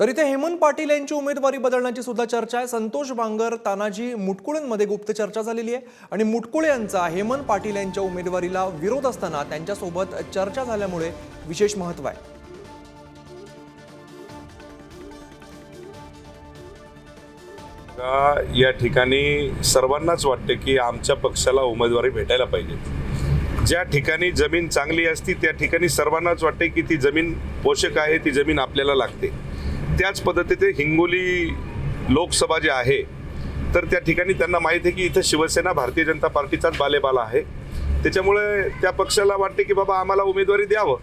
तर इथे हेमंत पाटील यांची उमेदवारी बदलण्याची सुद्धा चर्चा आहे. संतोष बांगर तानाजी मुटकुळेंमध्ये गुप्त चर्चा झालेली आहे. आणि मुटकुळे यांचा हेमंत पाटील यांच्या उमेदवारीला विरोध असताना त्यांच्यासोबत चर्चा झाल्यामुळे विशेष महत्त्व आहे. या ठिकाणी सर्वांनाच वाटते की आमच्या पक्षाला उमेदवारी भेटायला पाहिजे. ज्या ठिकाणी जमीन चांगली असती त्या ठिकाणी सर्वांनाच वाटते की ती जमीन पोषक आहे ती जमीन आपल्याला लागते. त्याच पद्धतीने हिंगोली लोकसभा जे आहे तर त्या ठिकाणी त्यांना माहीत आहे की इथं शिवसेना भारतीय जनता पार्टीचाच बालेबाला आहे. त्याच्यामुळे त्या पक्षाला वाटते की बाबा आम्हाला उमेदवारी द्यावं.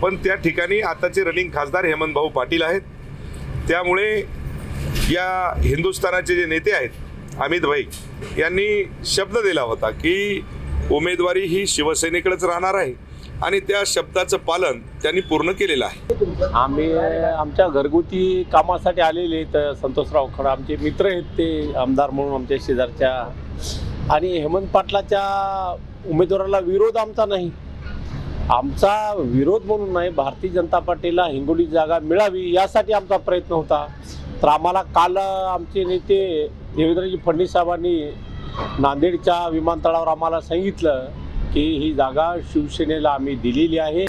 पण त्या ठिकाणी आताचे रनिंग खासदार हेमंत भाऊ पाटील आहेत. त्यामुळे या हिंदुस्थानाचे जे नेते आहेत अमित भाई यांनी शब्द दिला होता की उमेदवारी ही शिवसेनेकडेच राहणार आहे. आणि त्या शब्दाचं पालन त्यांनी पूर्ण केलेलं आहे. आम्ही आमच्या घरगुती कामासाठी आलेले तर संतोषराव खडा. आमचे मित्र आहेत ते आमदार म्हणून आमच्या शेजारच्या. आणि हेमंत पाटलाच्या उमेदवाराला विरोध आमचा नाही. आमचा विरोध म्हणून नाही भारतीय जनता पार्टीला हिंगोली जागा मिळावी यासाठी आमचा प्रयत्न होता. तर आम्हाला काल आमचे नेते देवेंद्रजी फडणवीस साहेबांनी नांदेडच्या विमानतळावर आम्हाला सांगितलं की ही जागा शिवसेनेला आम्ही दिलेली आहे.